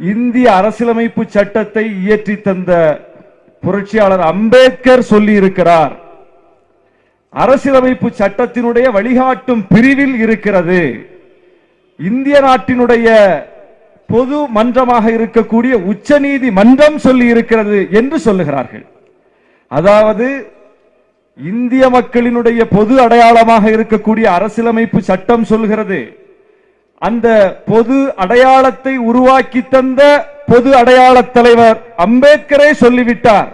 இந்திய அரசியலமைப்பு சட்டத்தை இயற்றி தந்த புரட்சியாளர் அம்பேத்கர் சொல்லி இருக்கிறார் அரசியலமைப்பு சட்டத்தினுடைய வழிகாட்டும் பிரிவில் இருக்கிறது. இந்திய நாட்டினுடைய பொது மன்றமாக இருக்கக்கூடிய உச்சநீதி மன்றம் சொல்லி இருக்கிறது என்று சொல்லுகிறார்கள். அதாவது இந்திய மக்களினுடைய பொது அடையாளமாக இருக்கக்கூடிய அரசியலமைப்பு சட்டம் சொல்கிறது. அந்த பொது அடையாளத்தை உருவாக்கி தந்த பொது அடையாள தலைவர் அம்பேத்கரே சொல்லிவிட்டார்.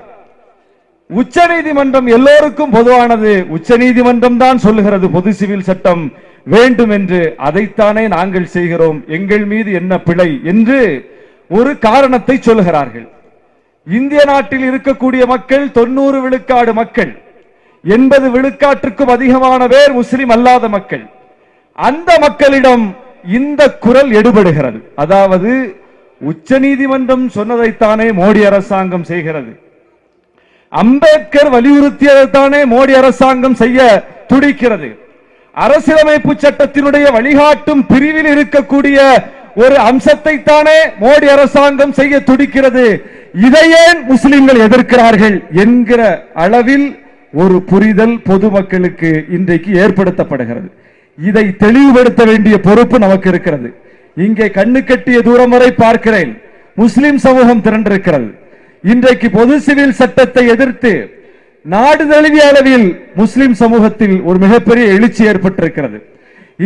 உச்ச நீதிமன்றம் எல்லோருக்கும் பொதுவானது. உச்ச நீதிமன்றம் தான் சொல்லுகிறது பொது சிவில் சட்டம் வேண்டும் என்று அதைத்தானே நாங்கள் செய்கிறோம். எங்கள் மீது என்ன பிழை என்று ஒரு காரணத்தை சொல்லுகிறார்கள். இந்திய நாட்டில் இருக்கக்கூடிய மக்கள் தொண்ணூறு விழுக்காடு மக்கள் எண்பது விழுக்காட்டுக்கும் அதிகமான பேர் முஸ்லிம் அல்லாத மக்கள். அந்த மக்களிடம் இந்த குரல் எடுபடுகிறது. அதாவது உச்ச நீதிமன்றம் சொன்னதைத்தானே மோடி அரசாங்கம் செய்கிறது. அம்பேத்கர் வலியுறுத்தியதைத்தானே மோடி அரசாங்கம் செய்ய துடிக்கிறது. அரசியலமைப்பு சட்டத்தினுடைய வழிகாட்டும் பிரிவில் இருக்கக்கூடிய ஒரு அம்சத்தை தானே மோடி அரசாங்கம் செய்ய துடிக்கிறது. இதை ஏன் முஸ்லிம்கள் எதிர்க்கிறார்கள் என்கிற அளவில் ஒரு புரிதல் பொதுமக்களுக்கு இன்றைக்கு ஏற்படுத்தப்படுகிறது. இதை தெளிவுபடுத்த வேண்டிய பொறுப்பு நமக்கு இருக்கிறது. இங்கே கண்ணு கட்டிய தூரம் வரை பார்க்கிறேன். முஸ்லிம் சமூகம் திரண்டிருக்கிறது. இன்றைக்கு பொது சிவில் சட்டத்தை எதிர்த்து நாடு தழுவிய அளவில் முஸ்லிம் சமூகத்தில் ஒரு மிகப்பெரிய எழுச்சி ஏற்பட்டிருக்கிறது.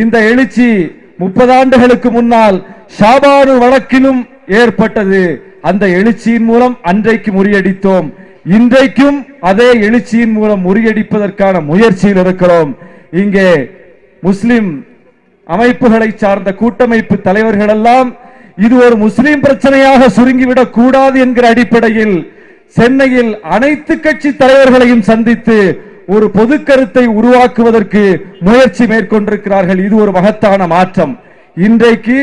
இந்த எழுச்சி முப்பது ஆண்டுகளுக்கு முன்னால் ஷாபானு வழக்கிலும் ஏற்பட்டது. அந்த எழுச்சியின் மூலம் அன்றைக்கு முறியடித்தோம். இன்றைக்கும் அதே எழுச்சியின் மூலம் முறியடிப்பதற்கான முயற்சியில் இருக்கிறோம். இங்கே முஸ்லிம் அமைப்புகளை சார்ந்த கூட்டமைப்பு தலைவர்கள் எல்லாம் இது ஒரு முஸ்லிம் பிரச்சனையாக சுருங்கிவிடக் கூடாது என்கிற அடிப்படையில் சென்னையில் அனைத்து கட்சி தலைவர்களையும் சந்தித்து ஒரு பொது கருத்தை உருவாக்குவதற்கு முயற்சி மேற்கொண்டிருக்கிறார்கள். இது ஒரு மகத்தான மாற்றம். இன்றைக்கு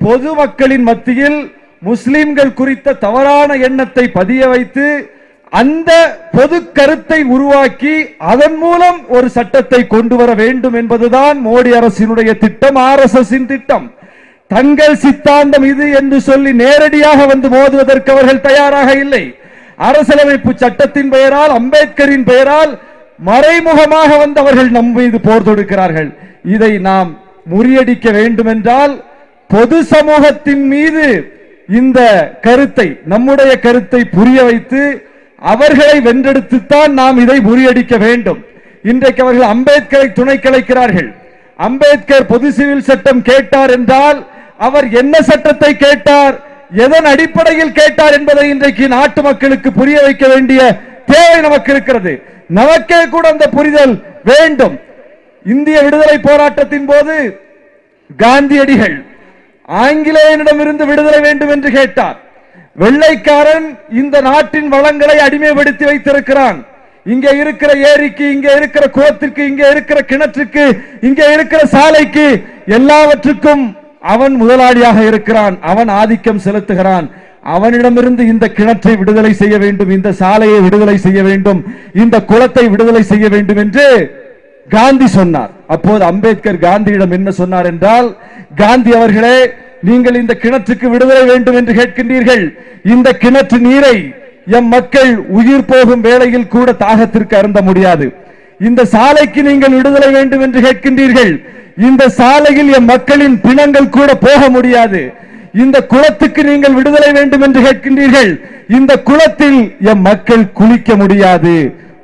பொதுமக்களின் மத்தியில் முஸ்லிம்கள் குறித்த தவறான எண்ணத்தை பதிய வைத்து அந்த பொது கருத்தை உருவாக்கி அதன் மூலம் ஒரு சட்டத்தை கொண்டு வர வேண்டும் என்பதுதான் மோடி அரசினுடைய திட்டம் ஆர் எஸ் திட்டம். தங்கள் சித்தாந்தம் இது என்று சொல்லி நேரடியாக வந்து மோதுவதற்கு அவர்கள் தயாராக இல்லை. அரசியலமைப்பு சட்டத்தின் பெயரால் அம்பேத்கரின் பெயரால் மறைமுகமாக வந்து அவர்கள் நம் மீது போர் தொடுக்கிறார்கள். இதை நாம் முறியடிக்க வேண்டும் என்றால் பொது சமூகத்தின் மீது இந்த கருத்தை நம்முடைய கருத்தை புரிய வைத்து அவர்களை வென்றெடுத்துத்தான் நாம் இதை முறியடிக்க வேண்டும். இன்றைக்கு அவர்கள் அம்பேத்கரை துணை கலைக்கிறார்கள் அம்பேத்கர் பொது சிவில் சட்டம் கேட்டார் என்றால் அவர் என்ன சட்டத்தை கேட்டார் எதன் அடிப்படையில் கேட்டார் என்பதை இன்றைக்கு நாட்டு மக்களுக்கு புரிய வைக்க வேண்டிய தேவை நமக்கு இருக்கிறது. நமக்கே கூட அந்த புரிதல் வேண்டும். இந்திய விடுதலை போராட்டத்தின் போது காந்தியடிகள் ஆங்கிலேயனிடமிருந்து விடுதலை வேண்டும் என்று கேட்டார். வெள்ளைக்காரன் இந்த நாட்டின் வளங்களை அடிமைப்படுத்தி வைத்திருக்கிறான். இங்கே இருக்கிற ஏரிக்கு இங்கே இருக்கிற குளத்திற்கு இங்கே இருக்கிற கிணற்றுக்கு இங்கே இருக்கிற சாலைக்கு எல்லாவற்றுக்கும் அவன் முதலாளியாக இருக்கிறான். அவன் ஆதிக்கம் செலுத்துகிறான். அவனிடமிருந்து இந்த கிணற்றை விடுதலை செய்ய வேண்டும் இந்த சாலையை விடுதலை செய்ய வேண்டும் இந்த குளத்தை விடுதலை செய்ய வேண்டும் என்று காந்தி சொன்னார். அப்போது அம்பேத்கர் காந்தியிடம் என்ன சொன்னார் என்றால் காந்தி அவர்களே நீங்கள் இந்த கிணற்றுக்கு விடுதலை வேண்டும் என்று கேட்கின்றீர்கள். இந்த கிணற்று நீரை எம் மக்கள் உயிர் போகும் வேளையில் கூட தாகத்திற்கு அருந்த முடியாது. இந்த சாலைக்கு நீங்கள் விடுதலை வேண்டும் என்று கேட்கின்றீர்கள். இந்த சாலையில் எம் மக்களின் பிணங்கள் கூட போக முடியாது. இந்த குளத்துக்கு நீங்கள் விடுதலை வேண்டும் என்று கேட்கின்றீர்கள். இந்த குளத்தில் எம் மக்கள் குளிக்க முடியாது.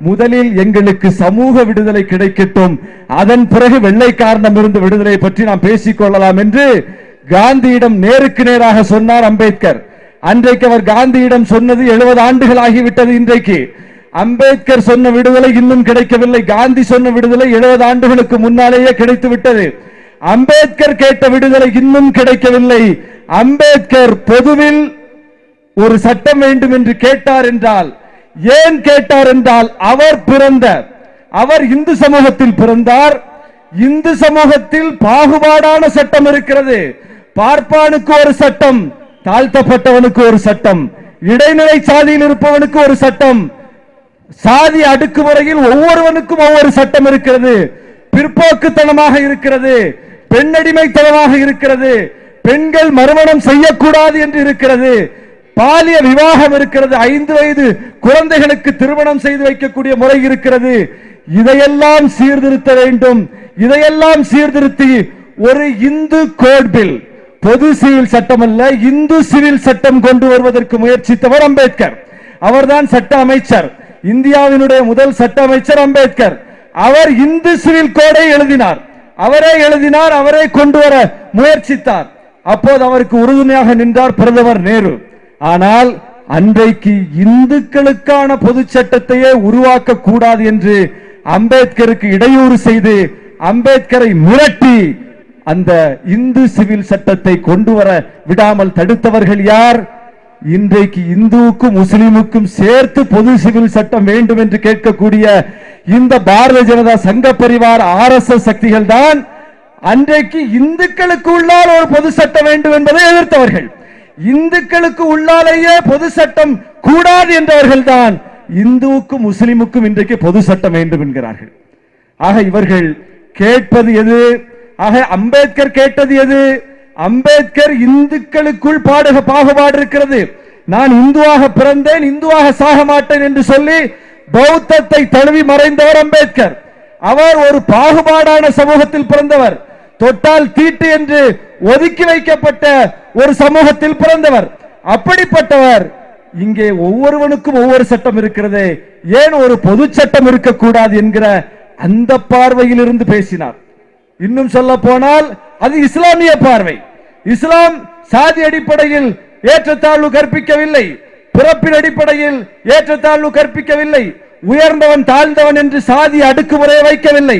முதலில் எங்களுக்கு சமூக விடுதலை கிடைக்கட்டும். அதன் பிறகு வெள்ளைக்காரனம் இருந்து விடுதலை பற்றி நாம் பேசிக்கொள்ளலாம் என்று காந்தியிடம் நேருக்கு நேராக சொன்னார் அம்பேத்கர். அன்றைக்கு அவர் காந்தியிடம் சொன்னது எழுபது ஆண்டுகள் ஆகிவிட்டது இன்றைக்கு. அம்பேத்கர் சொன்ன விடுதலை இன்னும் கிடைக்கவில்லை. காந்தி சொன்ன விடுதலை எழுபது ஆண்டுகளுக்கு முன்னாலேயே கிடைத்து விட்டது அம்பேத்கர் கேட்ட விடுதலை இன்னும் கிடைக்கவில்லை. அம்பேத்கர் பொதுவில் ஒரு சட்டம் வேண்டும் என்று கேட்டார் என்றால் ஏன் கேட்டார் என்றால் அவர் பிறந்த அவர் இந்து சமூகத்தில் பிறந்தார். இந்து சமூகத்தில் பாகுபாடான சட்டம் இருக்கிறது. பார்ப்பானுக்கு ஒரு சட்டம் தாழ்த்தப்பட்டவனுக்கு ஒரு சட்டம் இடைநிலை சாதியில் இருப்பவனுக்கு ஒரு சட்டம் சாதி அடுக்குமுறையில் ஒவ்வொருவனுக்கும் ஒவ்வொரு சட்டம் இருக்கிறது. பிற்போக்குத்தனமாக இருக்கிறது பெண்ணடிமைத்தனமாக இருக்கிறது பெண்கள் மறுமணம் செய்யக்கூடாது என்று இருக்கிறது. பாலிய விவாகம் இருக்கிறது ஐந்து வயது குழந்தைகளுக்கு திருமணம் செய்து வைக்கக்கூடிய முறை இருக்கிறது. இதையெல்லாம் சீர்திருத்த வேண்டும். இதையெல்லாம் சீர்திருத்தி ஒரு இந்து கோட் பில் பொது சிவில் சட்டம் அல்ல இந்து சிவில் சட்டம் கொண்டு வருவதற்கு முயற்சித்தவர் அம்பேத்கர். அவர்தான் சட்ட அமைச்சர். இந்தியாவினுடைய முதல் சட்ட அமைச்சர் அம்பேத்கர். அவர் இந்து சிவில் கோடை எழுதினார். அவரே எழுதினார் அவரே கொண்டு வர முயற்சித்தார். அப்போது அவருக்கு உறுதுணையாக நின்றார் பிரதமர் நேரு. ஆனால் அன்றைக்கு இந்துக்களுக்கான பொது சட்டத்தையே உருவாக்க கூடாது என்று அம்பேத்கருக்கு இடையூறு செய்து அம்பேத்கரை மிரட்டி அந்த இந்து சிவில் சட்டத்தை கொண்டு வர விடாமல் தடுத்தவர்கள் யார்? இன்றைக்கு இந்துவுக்கும் முஸ்லிமுக்கும் சேர்த்து பொது சிவில் சட்டம் வேண்டும் என்று கேட்கக்கூடிய இந்த பாரதிய ஜனதா சங்க பரிவார ஆர் எஸ் எஸ் சக்திகள் தான் அன்றைக்கு இந்துக்களுக்கு உள்ளால் ஒரு பொது சட்டம் வேண்டும் என்பதை எதிர்த்தவர்கள். இந்துக்களுக்கு உள்ளாலேயே பொது சட்டம் கூடாது என்றவர்கள் தான் இந்துவுக்கும் முஸ்லிமுக்கும் இன்றைக்கு பொது சட்டம் வேண்டும் என்கிறார்கள். ஆக இவர்கள் கேட்பது எது? ஆக அம்பேத்கர் கேட்டது எது? அம்பேத்கர் இந்துக்களுக்குள் பாடுக பாகுபாடு இருக்கிறது நான் இந்துவாக பிறந்தேன் இந்துவாக சாக மாட்டேன் என்று சொல்லி பௌத்தத்தை தழுவி மறைந்தவர் அம்பேத்கர். அவர் ஒரு பாகுபாடான சமூகத்தில் பிறந்தவர். தொட்டால் தீட்டு என்று ஒதுக்கி வைக்கப்பட்ட ஒரு சமூகத்தில் பிறந்தவர். அப்படிப்பட்டவர். இங்கே ஒவ்வொருவனுக்கும் ஒவ்வொரு சட்டம் இருக்கிறது. ஏன் ஒரு பொது சட்டம் இருக்கக்கூடாது என்கிற அந்த பார்வையில் இருந்து பேசினார். இன்னும் சொல்ல போனால் அது இஸ்லாமிய பார்வை. இஸ்லாம் சாதி அடிப்படையில் ஏற்றத்தாழ்வு கற்பிக்கவில்லை. பிறப்பின் அடிப்படையில் ஏற்றத்தாழ்வு கற்பிக்கவில்லை. உயர்ந்தவன் தாழ்ந்தவன் என்று சாதி அடுக்குமுறையை வைக்கவில்லை.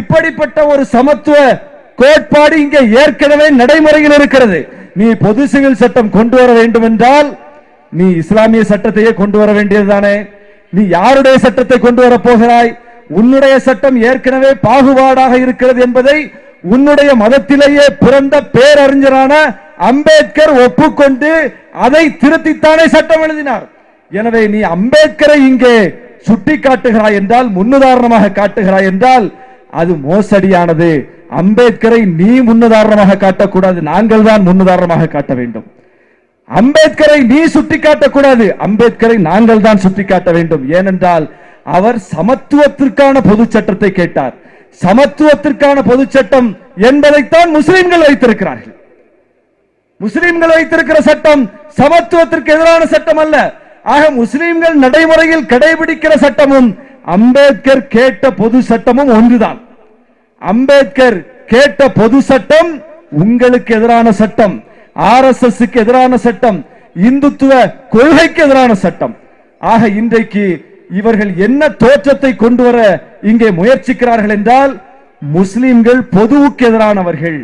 இப்படிப்பட்ட ஒரு சமத்துவ கோட்பாடு இங்கே ஏற்கனவே நடைமுறையில் இருக்கிறது. நீ பொது சிவில் சட்டம் கொண்டு வர வேண்டும் என்றால் நீ இஸ்லாமிய சட்டத்தையே கொண்டு வர வேண்டியதுதானே. நீ யாருடைய சட்டத்தை கொண்டு வர போகிறாய்? உன்னுடைய சட்டம் ஏற்கனவே பாகுபாடாக இருக்கிறது என்பதை உன்னுடைய மதத்திலேயே பிறந்த பேரறிஞரான அம்பேத்கர் ஒப்புக்கொண்டு அதை திருத்தித்தானே சட்டம் எழுதினார். எனவே நீ அம்பேத்கரை இங்கே சுட்டி காட்டுகிறாய் என்றால் முன்னுதாரணமாக காட்டுகிறாய் என்றால் அது மோசடியானது. அம்பேத்கரை நீ முன்னுதாரணமாக காட்டக்கூடாது நாங்கள் தான் முன்னுதாரணமாக காட்ட வேண்டும். அம்பேத்கரை நீ சுட்டி காட்டக்கூடாது அம்பேத்கரை நாங்கள் தான் சுட்டி காட்ட வேண்டும். ஏனென்றால் அவர் சமத்துவத்திற்கான பொது சட்டத்தை கேட்டார். சமத்துவத்திற்கான பொது சட்டம் என்பதைத்தான் முஸ்லிம்கள் வைத்திருக்கிறார்கள். முஸ்லிம்கள் வைத்திருக்கிற சட்டம் சமத்துவத்திற்கு எதிரான சட்டம் அல்ல. ஆக முஸ்லிம்கள் நடைமுறையில் கடைபிடிக்கிற சட்டமும் அம்பேத்கர் கேட்ட பொது சட்டமும் ஒன்றுதான். அம்பேத்கர் கேட்ட பொது சட்டம் உங்களுக்கு எதிரான சட்டம் ஆர் எஸ் எஸ் எதிரான சட்டம் இந்துத்துவ கொள்கைக்கு எதிரான சட்டம். ஆக இன்றைக்கு இவர்கள் என்ன தோற்றத்தை கொண்டு வர இங்கே முயற்சிக்கிறார்கள் என்றால் முஸ்லிம்கள் பொதுவுக்கு எதிரானவர்கள்.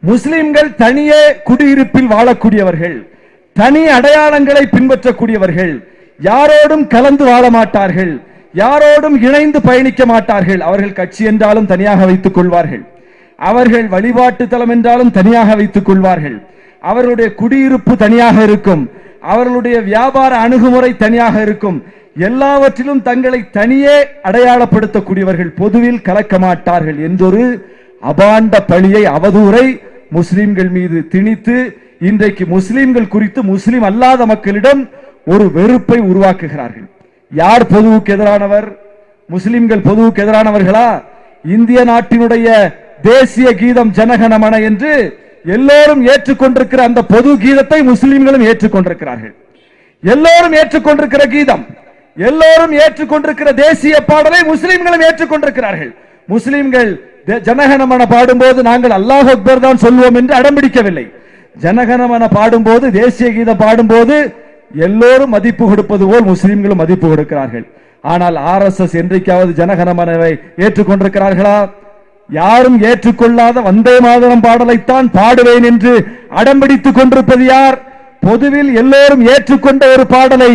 முஸ்லிம்கள் தனியே குடியிருப்பில் வாழக்கூடியவர்கள். தனி அடையாளங்களை பின்பற்றக்கூடியவர்கள். யாரோடும் கலந்து வாழ மாட்டார்கள். யாரோடும் இணைந்து பயணிக்க மாட்டார்கள். அவர்கள் கட்சி என்றாலும் தனியாக வைத்துக் கொள்வார்கள். அவர்கள் வழிபாட்டு தலம் என்றாலும் தனியாக வைத்துக் கொள்வார்கள். அவர்களுடைய குடியிருப்பு தனியாக இருக்கும். அவர்களுடைய வியாபார அணுகுமுறை தனியாக இருக்கும். எல்லாவற்றிலும் தங்களை தனியே அடையாளப்படுத்தக்கூடியவர்கள் பொதுவில் கலக்க மாட்டார்கள் என்றொரு அபாண்ட பழியை அவதூறை முஸ்லிம்கள் மீது திணித்து இன்றைக்கு முஸ்லிம்கள் குறித்து முஸ்லிம் அல்லாத மக்களிடம் ஒரு வெறுப்பை உருவாக்குகிறார்கள். யார் பொதுவுக்கு எதிரானவர்? முஸ்லிம்கள் பொதுவுக்கு எதிரானவர்களா? இந்திய நாட்டினுடைய தேசிய கீதம் ஜனகணமன என்று எல்லோரும் ஏற்றுக்கொண்டிருக்கிற அந்த பொது கீதத்தை முஸ்லிம்களும் ஏற்றுக்கொண்டிருக்கிறார்கள். எல்லோரும் ஏற்றுக்கொண்டிருக்கிற கீதம் எல்லோரும் ஏற்றுக்கொண்டிருக்கிற தேசிய பாடலை முஸ்லிம்களும் ஏற்றுக்கொண்டிருக்கிறார்கள். முஸ்லிம்கள் ஜனகனமன ஜனகணமன பாடும்போது நாங்கள் அல்லாஹ் அக்பர் தான் சொல்வோம் என்று அடம்பிடிக்கவில்லை ஜனகணமன பாடும்போது தேசிய கீதம் பாடும்போது எல்லோரும் மதிப்பு கொடுப்பது போல் முஸ்லிம்களும் மதிப்பு கொடுக்கிறார்கள். ஆனால் ஆர் எஸ் எஸ் என்றைக்காவது ஜனகணமனவை ஏற்றுக்கொண்டிருக்கிறார்களா? யாரும் ஏற்றுக்கொள்ளாத வந்தே மாதரம் பாடலைத்தான் பாடுவேன் என்று அடம்பிடித்துக் கொண்டிருப்பது யார்? பொதுவில் எல்லோரும் ஏற்றுக்கொண்ட ஒரு பாடலை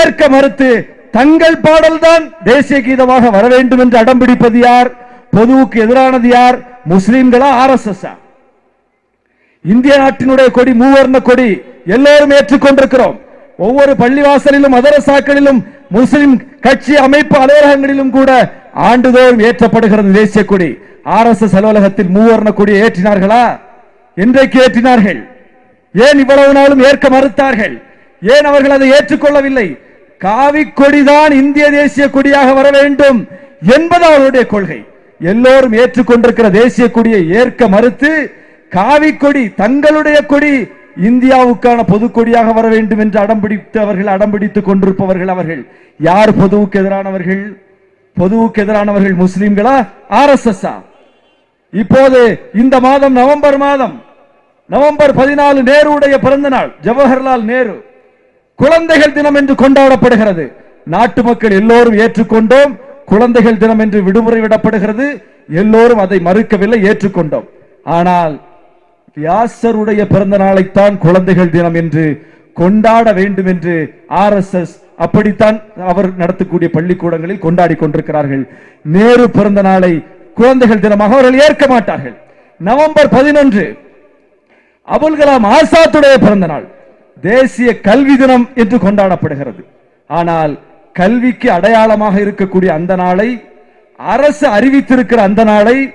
ஏற்க மறுத்து தங்கள் பாடல்தான் தேசிய கீதமாக வர வேண்டும் என்று அடம்பிடிப்பது யார்? பொதுவுக்கு எதிரானது யார்? முஸ்லிம்களா ஆர் எஸ் எஸ் இந்திய நாட்டினுடைய கொடி மூவர்ண கொடி எல்லோரும் ஏற்றுக்கொண்டிருக்கிறோம். ஒவ்வொரு பள்ளிவாசலிலும் மதரசாக்களிலும் முஸ்லிம் கட்சி அமைப்பு அலுவலகங்களிலும் கூட ஆண்டுதோறும் ஏற்றப்படுகிறது தேசிய கொடி. ஆர் எஸ் எஸ் அலுவலகத்தில் மூவர்ண கொடியை ஏற்றினார்களா? என்றைக்கு ஏற்றினார்கள். ஏன் இவ்வளவு நாளும் ஏற்க மறுத்தார்கள்? ஏன் அவர்கள் அதை ஏற்றுக்கொள்ளவில்லை? காவி கொடிதான் இந்திய தேசிய கொடியாக வர வேண்டும் என்பது அவருடைய கொள்கை. எல்லோரும் ஏற்றுக்கொண்டிருக்கிற தேசிய கொடியை ஏற்க மறுத்து காவி கொடி தங்களுடைய கொடி இந்தியாவுக்கான பொது கொடியாக வர வேண்டும் என்று அடம்பிடித்து அவர்கள் அடம்பிடித்துக் கொண்டிருப்பவர்கள் அவர்கள். யார் பொதுவுக்கு எதிரானவர்கள்? பொதுவுக்கு எதிரானவர்கள் முஸ்லிம்களா? ஆர் எஸ் எஸ் இப்போது இந்த மாதம் நவம்பர் மாதம் நவம்பர் பதினாலு நேருடைய பிறந்த நாள் ஜவஹர்லால் நேரு. குழந்தைகள் தினம் என்று கொண்டாடப்படுகிறது. நாட்டு மக்கள் எல்லோரும் ஏற்றுக்கொண்டோம். குழந்தைகள் தினம் என்று விடுமுறை விடப்படுகிறது. எல்லோரும் அதை மறுக்கவில்லை ஏற்றுக்கொண்டோம். ஆனால் வியாசருடைய பிறந்த நாளைத்தான் குழந்தைகள் தினம் என்று கொண்டாட வேண்டும் என்று ஆர் எஸ் எஸ் அப்படித்தான் அவர் நடத்தக்கூடிய பள்ளிக்கூடங்களில் கொண்டாடி கொண்டிருக்கிறார்கள். நேரு பிறந்த நாளை குழந்தைகள் தினமாக அவர்கள் ஏற்க மாட்டார்கள். நவம்பர் பதினொன்று அபுல் கலாம் ஆசாத்துடைய பிறந்த நாள். தேசிய கல்வி தினம் என்று கொண்டாடப்படுகிறது. ஆனால் கல்விக்கு அடையாளமாக இருக்கக்கூடிய அந்த நாளை அரசு அறிவித்திருக்கிற அந்த நாளை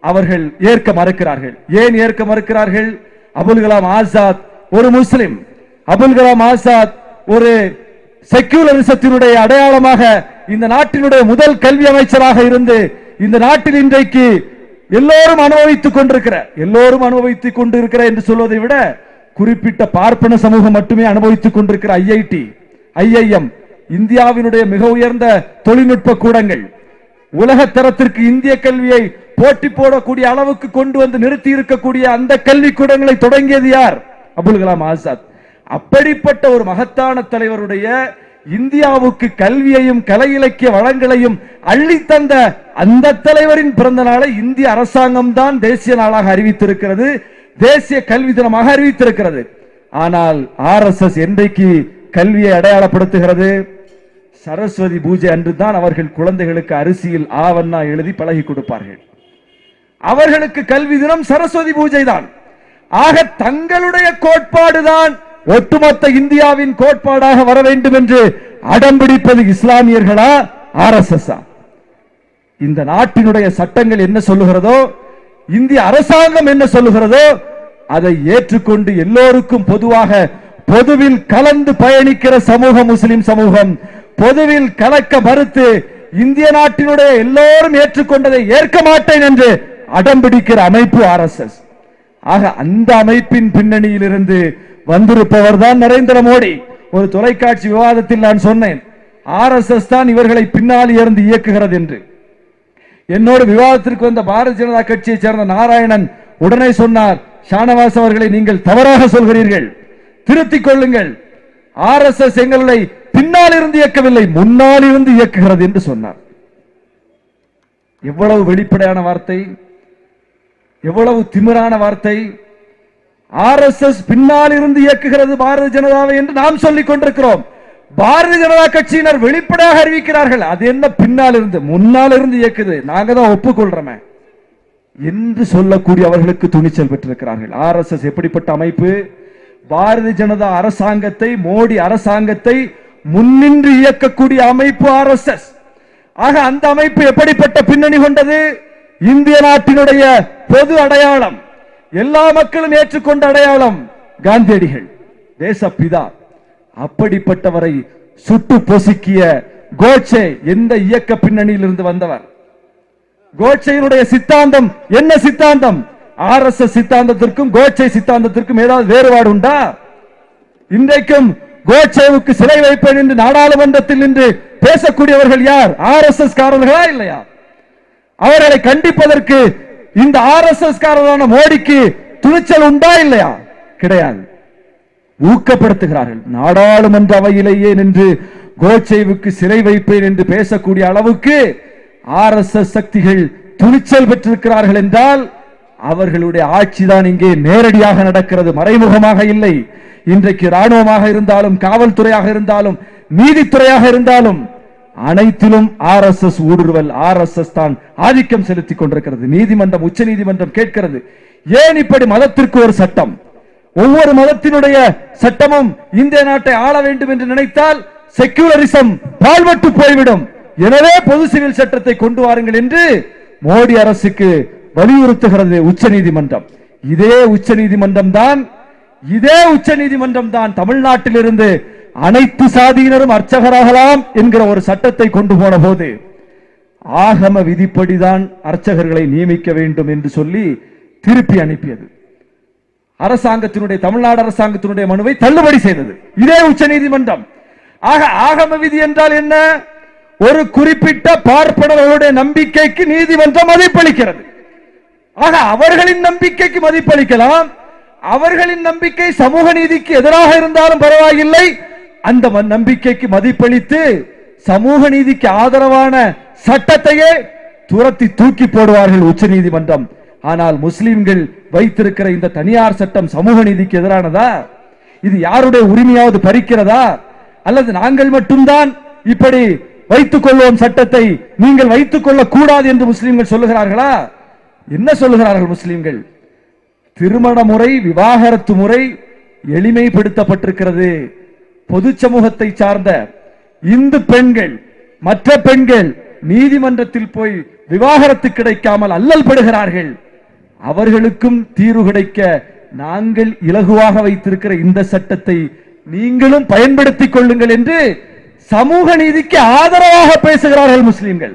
அவர்கள் ஏற்க மறுக்கிறார்கள். ஏன் ஏற்க மறுக்கிறார்கள்? அபுல் கலாம் ஆசாத் ஒரு முஸ்லிம். அபுல் கலாம் ஆசாத் ஒரு செக்யூலரிசத்தினுடைய அடையாளமாக இந்த நாட்டினுடைய முதல் கல்வி அமைச்சராக இருந்து இந்த நாட்டில் இன்றைக்கு எல்லோரும் அனுபவித்துக் கொண்டிருக்கிற எல்லோரும் அனுபவித்துக் கொண்டிருக்கிற என்று சொல்வதை விட குறிப்பிட்ட பார்ப்பன சமூகம் மட்டுமே அனுபவித்துக் கொண்டிருக்கிற ஐஐடி ஐஐஎம் இந்தியாவினுடைய மிக உயர்ந்த தொழில்நுட்ப கூடங்கள் உலக தரத்திற்கு இந்திய கல்வியை போட்டி போடக்கூடிய அளவுக்கு கொண்டு வந்து நிறுத்தி இருக்கக்கூடிய அந்த கல்வி கூடங்களை தொடங்கியது யார்? அபுல் கலாம் ஆசாத். அப்படிப்பட்ட ஒரு மகத்தான தலைவருடைய இந்தியாவுக்கு கல்வியையும் கலை இலக்கிய வளங்களையும் அள்ளித்தந்த அந்த தலைவரின் பிறந்த நாளை இந்திய அரசாங்கம் தான் தேசிய நாளாக அறிவித்திருக்கிறது. தேசிய கல்வி தினமாக அறிவித்திருக்கிறது. ஆனால் ஆர் எஸ் எஸ் என்றைக்கு கல்வியை அடையாளப்படுத்துகிறது? சரஸ்வதி பூஜை அன்று தான் அவர்கள் குழந்தைகளுக்கு அரிசியில் ஆவண்ணா எழுதி பழகி கொடுப்பார்கள். அவர்களுக்கு கல்வி தினம் சரஸ்வதி பூஜை தான். ஆக தங்களுடைய கோட்பாடுதான் ஒட்டுமொத்த இந்தியாவின் கோட்பாடாக வர வேண்டும் என்று அடம்பிடிப்பது இஸ்லாமியர்களா ஆர் எஸ் எஸ் இந்த நாட்டினுடைய சட்டங்கள் என்ன சொல்லுகிறதோ இந்திய அரசாங்கம் என்ன சொல்லுகிறதோ அதை ஏற்றுக்கொண்டு எல்லோருக்கும் பொதுவாக பொதுவில் கலந்து பயணிக்கிற சமூகம் முஸ்லிம் சமூகம். பொதுவில் கலக்க மறுத்து இந்திய நாட்டினுடைய எல்லோரும் ஏற்றுக்கொண்டதை ஏற்க மாட்டேன் என்று அடம்பிடிக்கிற அமைப்பு ஆர் எஸ் எஸ். ஆக அந்த அமைப்பின் பின்னணியில் இருந்து வந்திருப்பவர் தான் நரேந்திர மோடி. ஒரு தொலைக்காட்சி விவாதத்தில் நான் சொன்னேன் ஆர் எஸ் எஸ் தான் இவர்களை பின்னால் இருந்து இயக்குகிறது என்று. என்னோடு விவாதத்திற்கு வந்த பாரதிய ஜனதா கட்சியைச் சேர்ந்த நாராயணன் உடனே சொன்னார் ஷானவாஸ் அவர்களை நீங்கள் தவறாக சொல்கிறீர்கள். திருத்திக் கொள்ளுங்கள். ஆர் எஸ் எஸ் எங்களை பின்னால் இருந்து இயக்கவில்லை முன்னால் இருந்து இயக்குகிறது என்று சொன்னார். எவ்வளவு வெளிப்படையான வார்த்தை எவ்வளவு திமிரான வார்த்தை. ஆர் எஸ் எஸ் பின்னால் இருந்து இயக்குகிறது பாரதிய ஜனதாவை என்று நாம் சொல்லிக் கொண்டிருக்கிறோம். பாரதிய ஜனதா கட்சியினர் வெளிப்படையாக அறிவிக்கிறார்கள். அது என்ன பின்னால் இருந்து முன்னால் இருந்து இயக்குது. நாங்க தான் ஒப்புக்கொள்றோமே. என்று சொல்லக்கூடிய அவர்களுக்கு துணிச்சல் பெற்றிருக்கிறார்கள். ஆர் எஸ் எஸ் எப்படிப்பட்ட அமைப்பு? பாரதிய ஜனதா அரசாங்கத்தை மோடி அரசாங்கத்தை முன்னின்று இயக்கக்கூடிய அமைப்பு ஆர் எஸ் எஸ். ஆக அந்த அமைப்பு எப்படிப்பட்ட பின்னணி கொண்டது? இந்திய நாட்டினுடைய பொது அடையாளம். எல்லா மக்களும் ஏற்றுக்கொண்ட அடையாளம் காந்தியடிகள். தேசப்பிதா. அப்படிப்பட்டவரை சுட்டு பொசுக்கிய கோட்சே எந்த இயக்க பின்னணியில் இருந்து வந்தவர்? கோட்சையினுடைய சித்தாந்தம் என்ன சித்தாந்தம்? ஆர் எஸ் எஸ் சித்தாந்தத்திற்கும் கோட்சை சித்தாந்தத்திற்கும் ஏதாவது வேறுபாடு உண்டா? இன்றைக்கும் கோட்சேவுக்கு சிலை வைப்பேன் என்று நாடாளுமன்றத்தில் நின்று பேசக்கூடியவர்கள் யார்? ஆர் எஸ் எஸ் காரர்களா இல்லையா? அவர்களை கண்டிப்பதற்கு இந்த ஆர் எஸ் எஸ் காரரான மோடிக்கு துணிச்சல் உண்டா இல்லையா? கிடையாது. ஊக்கப்படுத்துகிறார்கள். நாடாளுமன்ற அவையிலேயே நின்று கோச்சைவுக்கு சிறை வைப்பேன் என்று பேசக்கூடிய அளவுக்கு ஆர் எஸ் எஸ் சக்திகள் துணிச்சல் பெற்றிருக்கிறார்கள் என்றால் அவர்களுடைய ஆட்சிதான் இங்கே நேரடியாக நடக்கிறது மறைமுகமாக இல்லை. இன்றைக்கு ராணுவமாக இருந்தாலும் காவல்துறையாக இருந்தாலும் நீதித்துறையாக இருந்தாலும் அனைத்திலும் ஆர் எஸ் எஸ் ஊடுருவல் ஆர் எஸ் எஸ் தான் ஆதிக்கம் செலுத்திக் கொண்டிருக்கிறது. நீதிமன்றம் உச்ச நீதிமன்றம் கேட்கிறது ஏன் இப்படி மதத்திற்கு ஒரு சட்டம்? ஒவ்வொரு மதத்தினுடைய சட்டமும் இந்திய நாட்டை ஆள வேண்டும் என்று நினைத்தால் செக்யூலரிசம் பால்பட்டு போய்விடும். எனவே பொது சிவில் சட்டத்தை கொண்டு வாருங்கள் என்று மோடி அரசுக்கு வலியுறுத்துகிறது உச்ச நீதிமன்றம் இதே உச்ச நீதிமன்றம் தான் இதே உச்ச நீதிமன்றம் தான் தமிழ்நாட்டிலிருந்து அனைத்து சாதியினரும் அர்ச்சகராகலாம் என்கிற ஒரு சட்டத்தை கொண்டு போன போது ஆகம விதிப்படிதான் அர்ச்சகர்களை நியமிக்க வேண்டும் என்று சொல்லி திருப்பி அனுப்பியது. அரசாங்கத்தினுடைய தமிழ்நாடு அரசாங்கத்தினுடைய மனுவை தள்ளுபடி செய்தது. இதே உச்ச நீதிமன்றம். ஆக ஆகம விதி என்றால் என்ன? ஒரு குறிப்பிட்ட பார்ப்பனர்களுடைய நம்பிக்கைக்கு நீதிமன்றம் மதிப்பளிக்கிறது. ஆக அவர்களின் நம்பிக்கைக்கு மதிப்பளிக்கலாம். அவர்களின் நம்பிக்கை சமூக நீதிக்கு எதிராக இருந்தாலும் பரவாயில்லை. அந்த நம்பிக்கைக்கு மதிப்பளித்து சமூக நீதிக்கு ஆதரவான சட்டத்தையே துரத்தி தூக்கி போடுவார்கள் உச்ச நீதிமன்றம். ஆனால் முஸ்லிம்கள் வைத்திருக்கிற இந்த தனியார் சட்டம் சமூக நீதிக்கு எதிரானதா? இது யாருடைய உரிமையாவது பறிக்கிறதா? அல்லது நாங்கள் மட்டும்தான் இப்படி வைத்துக் கொள்வோம் சட்டத்தை நீங்கள் வைத்துக் கொள்ளக் கூடாது என்று முஸ்லிம்கள் சொல்லுகிறார்களா? என்ன சொல்லுகிறார்கள் முஸ்லிம்கள்? திருமண முறை விவாகரத்து முறை எளிமைப்படுத்தப்பட்டிருக்கிறது. பொது சமூகத்தை சார்ந்த இந்து பெண்கள் மற்ற பெண்கள் நீதிமன்றத்தில் போய் விவாகரத்து கிடைக்காமல் அல்லல் படுகிறார்கள் அவர்களுக்கும் தீர்வு கிடைக்க நாங்கள் இலகுவாக வைத்திருக்கிற இந்த சட்டத்தை நீங்களும் பயன்படுத்திக் கொள்ளுங்கள் என்று சமூக நீதிக்கு ஆதரவாக பேசுகிறார்கள் முஸ்லிம்கள்.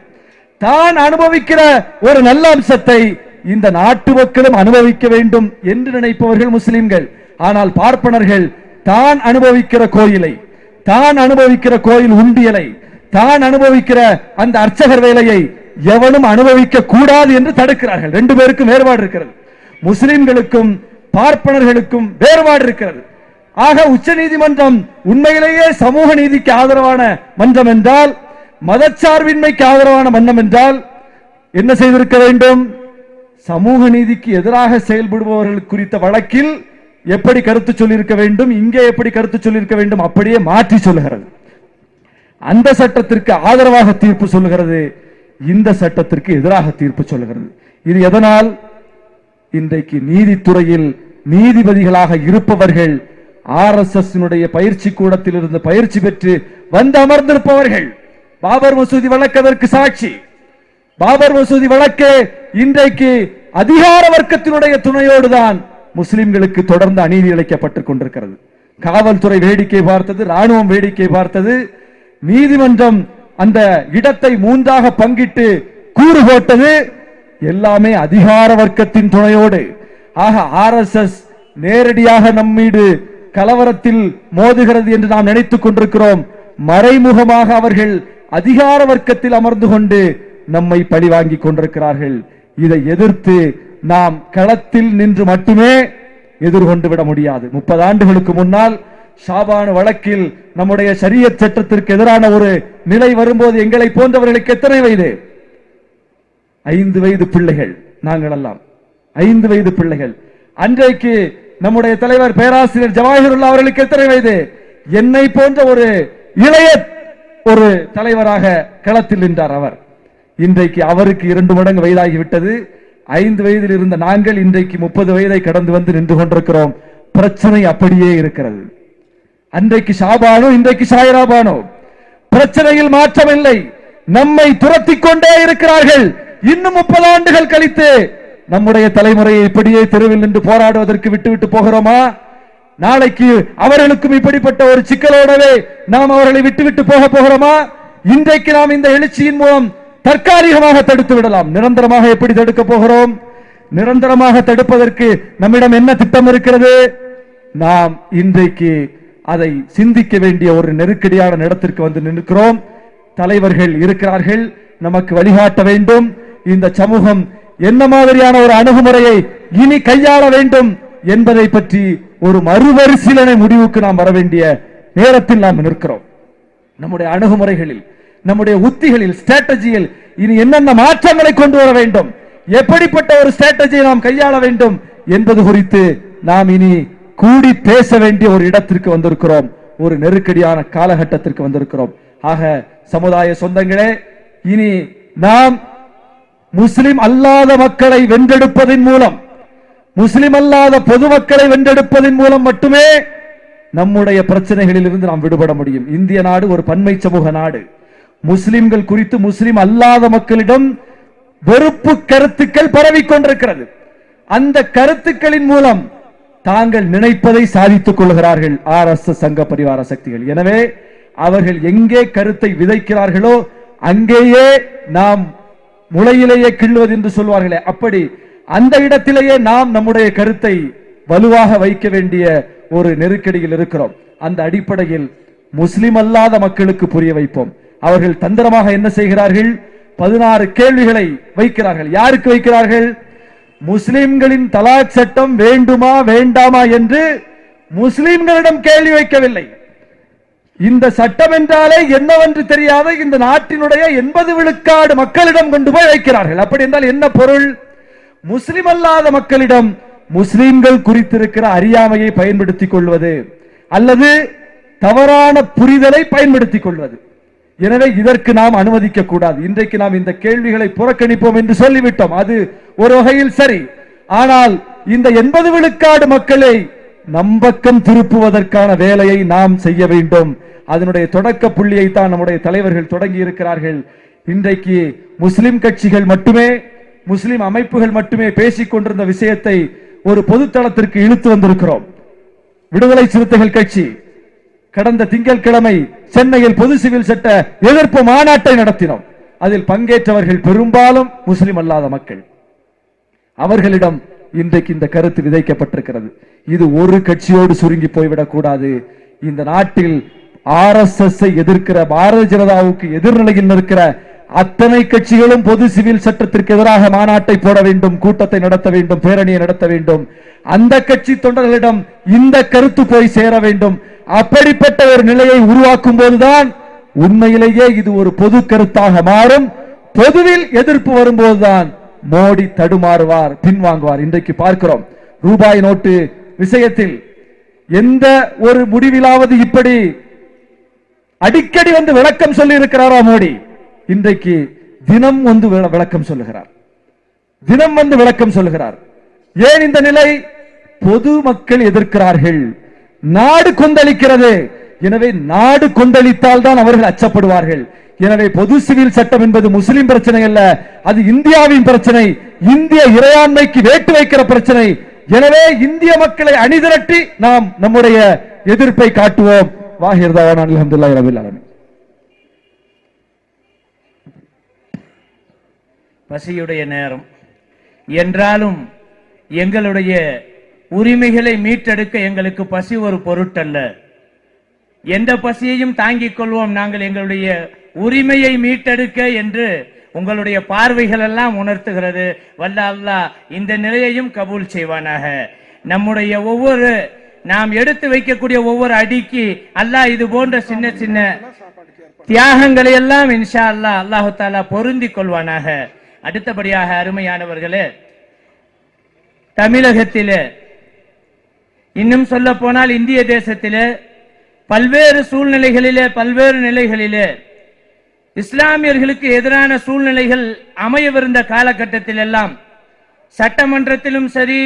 தான் அனுபவிக்கிற ஒரு நல்ல அம்சத்தை இந்த நாட்டு மக்களும் அனுபவிக்க வேண்டும் என்று நினைப்பவர்கள் முஸ்லிம்கள். ஆனால் பார்ப்பனர்கள் தான் அனுபவிக்கிற கோயிலை தான் அனுபவிக்கிற கோயில் உண்டியலை தான் அனுபவிக்கிற அந்த அர்ச்சகர் வேலையை எவனும் அனுபவிக்க கூடாது என்று தடுக்கிறார்கள். ரெண்டு பேருக்கும் வேறுபாடு இருக்கிறது. முஸ்லிம்களுக்கும் பார்ப்பனர்களுக்கும் வேறுபாடு இருக்கிறது. ஆக உச்ச நீதிமன்றம் உண்மையிலேயே சமூக நீதிக்கு ஆதரவான மன்றம் என்றால் மதச்சார்பின்மைக்கு ஆதரவான மன்றம் என்றால் என்ன செய்திருக்க வேண்டும்? சமூக நீதிக்கு எதிராக செயல்படுபவர்கள் குறித்த வழக்கில் எப்படி கருத்து சொல்லியிருக்க வேண்டும் இங்கே எப்படி கருத்து சொல்லியிருக்க வேண்டும் அப்படியே மாற்றி சொல்லுகிறது. அந்த சட்டத்திற்கு ஆதரவாக தீர்ப்பு சொல்லுகிறது. இந்த சட்டத்திற்கு எதிராக தீர்ப்பு சொல்லுகிறது. இது எதனால்? இன்றைக்கு நீதித்துறையில் நீதிபதிகளாக இருப்பவர்கள் ஆர் எஸ் எஸ் பயிற்சி கூடத்தில் இருந்து பயிற்சி பெற்று வந்து அமர்ந்திருப்பவர்கள். பாபர் மசூதி வழக்கதற்கு சாட்சி. பாபர் மசூதி வழக்கு இன்றைக்கு அதிகார வர்க்கத்தினுடைய துணையோடு தான் முஸ்லிம்களுக்கு தொடர்ந்து அநீதி இழைக்கப்பட்டுக் கொண்டிருக்கிறது. காவல்துறை வேடிக்கை பார்த்தது ராணுவம் வேடிக்கை பார்த்தது நீதிமன்றம் அந்த இடத்தை மூன்றாக பங்கிட்டு கூறு போட்டது எல்லாமே அதிகார வர்க்கத்தின் துணையோடு. ஆக ஆர்எஸ்எஸ் நேரடியாக நம்மீடு கலவரத்தில் மோதுகிறது என்று நாம் நினைத்துக் கொண்டிருக்கிறோம். மறைமுகமாக அவர்கள் அதிகார வர்க்கத்தில் அமர்ந்து கொண்டு நம்மை பழி வாங்கிக் கொண்டிருக்கிறார்கள். இதை எதிர்த்து நாம் களத்தில் நின்று மட்டுமே எதிர்கொண்டு விட முடியாது. முப்பது ஆண்டுகளுக்கு முன்னால் ஷாபான் வழக்கில் நம்முடைய சரிய சட்டத்திற்கு எதிரான ஒரு நிலை வரும்போது எங்களை போன்றவர்களுக்கு எத்தனை வயது? ஐந்து வயது பிள்ளைகள் நாங்கள் எல்லாம். ஐந்து வயது பிள்ளைகள். அன்றைக்கு நம்முடைய தலைவர் பேராசிரியர் ஜவாஹிருல்லா அவர்களுக்கு எத்தனை வயது? என்னை போன்ற ஒரு இளைய ஒரு தலைவராக களத்தில் நின்றார் அவர். இன்றைக்கு அவருக்கு இரண்டு மடங்கு வயதாகிவிட்டது. ஐந்து வயதில் இருந்த நாங்கள் இன்றைக்கு முப்பது வயதை கடந்து வந்து நின்று கொண்டிருக்கிறோம். பிரச்சனை அப்படியே இருக்கிறது. அன்றைக்கு ஷாபானோ இன்றைக்கு சாயராபானோ. பிரச்சனையில் மாற்றமில்லை. நம்மை துரத்தி கொண்டே இருக்கிறார்கள். இன்னும் முப்பது ஆண்டுகள் கழித்து நம்முடைய தலைமுறையை இப்படியே தெருவில் நின்று போராடுவதற்கு விட்டுவிட்டு போகிறோமா? நாளைக்கு அவர்களுக்கும் இப்படிப்பட்ட ஒரு சிக்கலோடவே நாம் அவர்களை விட்டுவிட்டு போக போகிறோமா? இன்றைக்கு நாம் இந்த எழுச்சியின் மூலம் தற்காலிகமாக தடுத்து விடலாம். நிரந்தரமாக எப்படி தடுக்க போகிறோம்? நிரந்தரமாக தடுப்பதற்கு நம்மிடம் என்ன திட்டம் இருக்கிறது? நாம் இன்றைக்கு அதை சிந்திக்க வேண்டிய ஒரு நெருக்கடியான இடத்திற்கு வந்து நிற்கிறோம் தலைவர்கள் இருக்கிறார்கள். நமக்கு வழிகாட்ட வேண்டும். இந்த சமூகம் என்ன மாதிரியான ஒரு அணுகுமுறையை இனி கையாள வேண்டும் என்பதை பற்றி ஒரு மறுபரிசீலனை முடிவுக்கு நாம் வர வேண்டிய நேரத்தில் நாம் நிற்கிறோம். நம்முடைய அணுகுமுறைகளில் நம்முடைய உத்திகளில் ஸ்ட்ராட்டஜியில் இனி என்னென்ன மாற்றங்களை கொண்டு வர வேண்டும்? எப்படிப்பட்ட ஒரு ஸ்ட்ராட்டஜியை நாம் கையாள வேண்டும் என்பது குறித்து நாம் இனி கூடி பேச வேண்டிய ஒரு இடத்திற்கு வந்திருக்கிறோம். ஒரு நெருக்கடியான காலகட்டத்திற்கு வந்திருக்கிறோம். ஆக சமுதாய சொந்தங்களே இனி நாம் முஸ்லிம் அல்லாத மக்களை வென்றெடுப்பதன் மூலம் முஸ்லிம் அல்லாத பொதுமக்களை வென்றெடுப்பதன் மூலம் மட்டுமே நம்முடைய பிரச்சனைகளில் இருந்து நாம் விடுபட முடியும். இந்திய நாடு ஒரு பன்மை சமூக நாடு. முஸ்லிம்கள் குறித்து முஸ்லிம் அல்லாத மக்களிடம் வெறுப்பு கருத்துக்கள் பரவிக் கொண்டிருக்கிறது அந்த கருத்துக்களின் மூலம் தாங்கள் நினைப்பதை சாதித்துக் கொள்கிறார்கள் ஆர் எஸ் எஸ் சங்க பரிவார சக்திகள். எனவே அவர்கள் எங்கே கருத்தை விதைக்கிறார்களோ அங்கேயே நாம் முளையிலேயே கிள்வது என்று சொல்வார்களே. அப்படி அந்த இடத்திலேயே நாம் நம்முடைய கருத்தை வலுவாக வைக்க வேண்டிய ஒரு நெருக்கடியில் இருக்கிறோம். அந்த அடிப்படையில் முஸ்லிம் அல்லாத மக்களுக்கு புரிய வைப்போம். அவர்கள் தந்திரமாக என்ன செய்கிறார்கள்? பதினாறு கேள்விகளை வைக்கிறார்கள். யாருக்கு வைக்கிறார்கள்? முஸ்லிம்களின் தலாக் சட்டம் வேண்டுமா வேண்டாமா என்று முஸ்லிம்களிடம் கேள்வி வைக்கவில்லை. இந்த சட்டம் என்றாலே என்னவென்று தெரியாத இந்த நாட்டினுடைய எண்பது விழுக்காடு மக்களிடம் கொண்டு போய் வைக்கிறார்கள். அப்படி என்றால் என்ன பொருள்? முஸ்லிம் அல்லாத மக்களிடம் முஸ்லிம்கள் குறித்திருக்கிற அறியாமையை பயன்படுத்திக் கொள்வது அல்லது தவறான புரிதலை பயன்படுத்திக் கொள்வது. எனவே இதற்கு நாம் அனுமதிக்க கூடாது. இன்றைக்கு நாம் இந்த கேள்விகளை புறக்கணிப்போம் என்று சொல்லிவிட்டோம். அது ஒரு வகையில் சரி. ஆனால் இந்த எண்பது விழுக்காடு மக்களை நம்பக்கம் திருப்புவதற்கான வேலையை நாம் செய்ய வேண்டும். அதனுடைய தொடக்க புள்ளியை தான் நம்முடைய தலைவர்கள் தொடங்கி இருக்கிறார்கள். இன்றைக்கு முஸ்லிம் கட்சிகள் மட்டுமே முஸ்லிம் அமைப்புகள் மட்டுமே பேசிக் கொண்டிருந்த விஷயத்தை ஒரு பொதுத்தளத்திற்கு இழுத்து வந்திருக்கிறோம். விடுதலை சிறுத்தைகள் கட்சி கடந்த திங்கட்கிழமை சென்னையில் பொது சிவில் சட்ட எதிர்ப்பு மாநாட்டை நடத்தினோம். அதில் பங்கேற்றவர்கள் பெரும்பாலும் முஸ்லிம் அல்லாத மக்கள். அவர்களிடம் இன்றைக்கு இந்த கருத்து விதைக்கப்பட்டிருக்கிறது. இது ஒரு கட்சியோடு சுருங்கி போய்விடக் கூடாது. இந்த நாட்டில் ஆர் எஸ் எஸ் எதிர்க்கிற பாரதிய ஜனதாவுக்கு எதிர்நிலையில் இருக்கிற அத்தனை கட்சிகளும் பொது சிவில் சட்டத்திற்கு எதிராக மாநாட்டை போட வேண்டும் கூட்டத்தை நடத்த வேண்டும் பேரணியை நடத்த வேண்டும். அந்த கட்சி தொண்டர்களிடம் இந்த கருத்து போய் சேர வேண்டும். அப்படிப்பட்ட ஒரு நிலையை உருவாக்கும் போதுதான் உண்மையிலேயே இது ஒரு பொது கருத்தாக மாறும். பொதுவில் எதிர்ப்பு வரும்போதுதான் மோடி தடுமாறுவார் பின்வாங்குவார். இன்றைக்கு பார்க்கிறோம் ரூபாய் நோட்டு விஷயத்தில் எந்த ஒரு முடிவிலாவது இப்படி அடிக்கடி வந்து விளக்கம் சொல்லி இருக்கிறாரா மோடி? இன்றைக்கு தினம் வந்து விள- விளக்கம் சொல்லுகிறார். தினம் வந்து விளக்கம் சொல்லுகிறார். ஏன் இந்த நிலை பொது மக்கள் எதிர்க்கிறார்கள். நாடு கொந்தளிக்கிறது. எனவே நாடு கொந்தளித்தால் தான் அவர்கள் அச்சப்படுவார்கள். எனவே பொது சிவில் சட்டம் என்பது முஸ்லிம் பிரச்சனை அல்ல அது இந்தியாவின் பிரச்சனை இந்திய இறையாண்மைக்கு வேட்டு வைக்கிற பிரச்சனை. எனவே இந்திய மக்களை அணிதிரட்டி நாம் நம்முடைய எதிர்ப்பை காட்டுவோம். வாஹிர் தவான் அல்ஹம்துலில்லாஹி ரபில் பசியுடைய நேரம். என்றாலும் எங்களுடைய உரிமைகளை மீட்டெடுக்க எங்களுக்கு பசி ஒரு பொருட்டல்ல. எந்த பசியையும் தாங்கிக் கொள்வோம். நாங்கள் எங்களுடைய உரிமையை மீட்டெடுக்க என்று உங்களுடைய பார்வைகள் எல்லாம் உணர்த்துகிறது. வல்ல அல்லாஹ் இந்த நிலையையும் கபூல் செய்வானாக. நம்முடைய ஒவ்வொரு நாம் எடுத்து வைக்கக்கூடிய ஒவ்வொரு அடிக்கு அல்லாஹ் இது போன்ற சின்ன சின்ன தியாகங்களை எல்லாம் இன்ஷா அல்லாஹ் அல்லாஹு தாலா பொருந்தி கொள்வானாக. அடுத்தபடியாக அருமையானவர்களே தமிழகத்திலே இன்னும் சொல்ல போனால் இந்திய தேசத்திலே பல்வேறு சூழ்நிலைகளிலே பல்வேறு நிலைகளிலே இஸ்லாமியர்களுக்கு எதிரான சூழ்நிலைகள் அமையவிருந்த காலகட்டத்தில் எல்லாம் சட்டமன்றத்திலும் சரி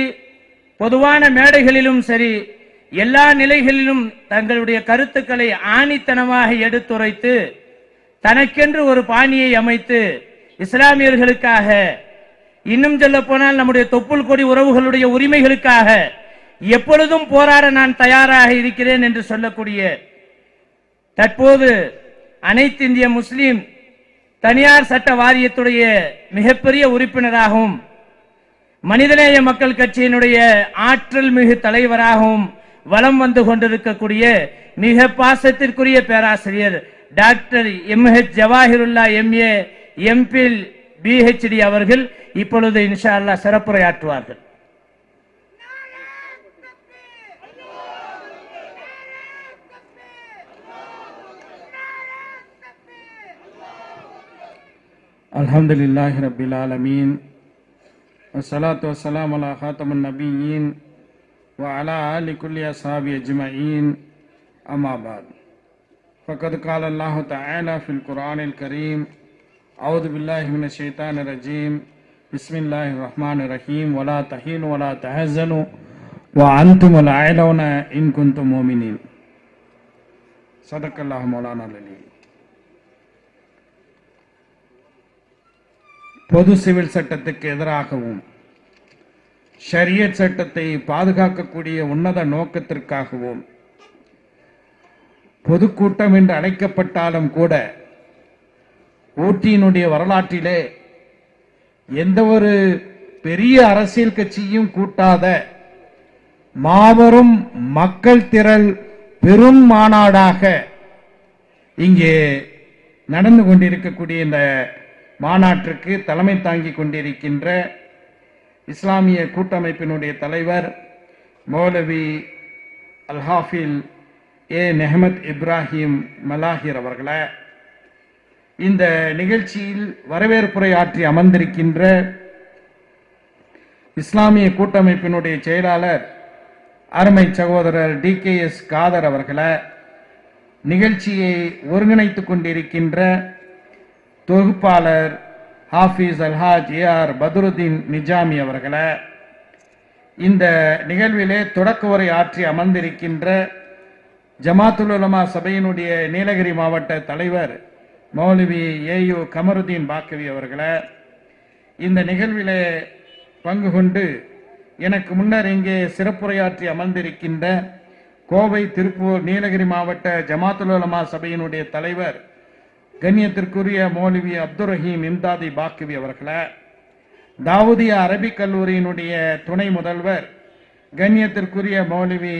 பொதுவான மேடைகளிலும் சரி எல்லா நிலைகளிலும் தங்களுடைய கருத்துக்களை ஆணித்தனமாக எடுத்துரைத்து தனக்கென்று ஒரு பாணியை அமைத்து இஸ்லாமியர்களுக்காக இன்னும் சொல்ல போனால் நம்முடைய தொப்புள் கொடி உறவுகளுடைய உரிமைகளுக்காக எப்பொழுதும் போராட நான் தயாராக இருக்கிறேன் என்று சொல்லக்கூடிய தற்போது அனைத்து இந்திய முஸ்லிம் தனியார் சட்ட வாரியத்துடைய மிகப்பெரிய உறுப்பினராகவும் மனிதநேய மக்கள் கட்சியினுடைய ஆற்றல் மிகு தலைவராகவும் வலம் வந்து கொண்டிருக்கக்கூடிய மிக பாசத்திற்குரிய பேராசிரியர் doctor M H Jawahirullah MA MPhil PhD அவர்கள் இப்பொழுது இன்ஷா அல்லாஹ் சிறப்புரையாற்றுவார்கள். الحمد للہ رب العالمین والصلاة والسلام علی خاتم النبیین وعلا آل کل اصحاب اجمعین، اما بعد. فقد قال اللہ تعالی فی القرآن الكریم اعوذ باللہ من الشیطان الرجیم، بسم اللہ الرحمن الرحیم، ولا تحین ولا تحزن وعنتم العیلون ان کنتم مومنین. صدق اللہ مولانا للی பொது சிவில் சட்டத்துக்கு எதிராகவும் ஷரியத் சட்டத்தை பாதுகாக்கக்கூடிய உன்னத நோக்கத்திற்காகவும் பொதுக்கூட்டம் என்று அழைக்கப்பட்டாலும் கூட ஊட்டியினுடைய வரலாற்றிலே எந்த ஒரு பெரிய அரசியல் கட்சியும் கூட்டாத மாபெரும் மக்கள் திரள் பெரும் மாநாடாக இங்கே நடந்து கொண்டிருக்கக்கூடிய இந்த மாநாட்டிற்கு தலைமை தாங்கி கொண்டிருக்கின்ற இஸ்லாமிய கூட்டமைப்பினுடைய தலைவர் மௌலவி அல்ஹாஃபில் ஏ நெஹமத் இப்ராஹிம் மலாஹிர் அவர்களை இந்த நிகழ்ச்சியில் வரவேற்புரை ஆற்றி அமர்ந்திருக்கின்ற இஸ்லாமிய கூட்டமைப்பினுடைய செயலாளர் அருமை சகோதரர் டி கே எஸ் காதர் அவர்களை நிகழ்ச்சியை ஒருங்கிணைத்து கொண்டிருக்கின்ற தொகுப்பாளர் ஹாஃபிஸ் அல்ஹாஜ் ஏ ஆர் பதுருதீன் நிஜாமி அவர்களை இந்த நிகழ்விலே தொடக்க உரை ஆற்றி அமர்ந்திருக்கின்ற ஜமாத்துல் உலமா சபையினுடைய நீலகிரி மாவட்ட தலைவர் மௌலவி ஏயு கமருதீன் பாக்கவி அவர்களை இந்த நிகழ்விலே பங்கு கொண்டு எனக்கு முன்னர் இங்கே சிறப்புரையாற்றி அமர்ந்திருக்கின்ற கோவை திருப்பூர் நீலகிரி மாவட்ட ஜமாத்துல் உலமா சபையினுடைய தலைவர் கண்ணியத்திற்குரிய மௌலவி அப்துல் ரஹீம் இம்தாதி பாக்கவி அவர்களை தாவூதிய அரபிக் கல்லூரியினுடைய துணை முதல்வர் கண்ணியத்திற்குரிய மௌலவி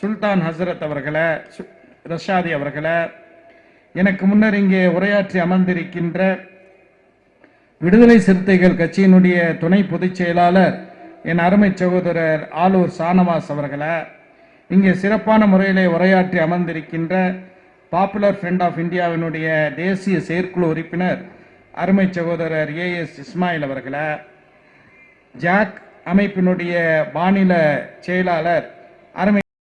சுல்தான் ஹசரத் அவர்களை சு- ரஷாதி அவர்களை எனக்கு முன்னர் இங்கே உரையாற்றி அமர்ந்திருக்கின்ற விடுதலை சிறுத்தைகள் கட்சியினுடைய துணை பொதுச் செயலாளர் என் அருமை சகோதரர் ஆலூர் சானவாஸ் அவர்களை இங்கே சிறப்பான முறையிலே உரையாற்றி அமர்ந்திருக்கின்ற பாப்புலர் ஃப்ரெண்ட் ஆஃப் இந்தியாவினுடைய தேசிய செயற்குழு உறுப்பினர் அருமை சகோதரர் ஏ எஸ் இஸ்மாயில் அவர்களை ஜாக் அமைப்பினுடைய மாநில செயலாளர் அருமை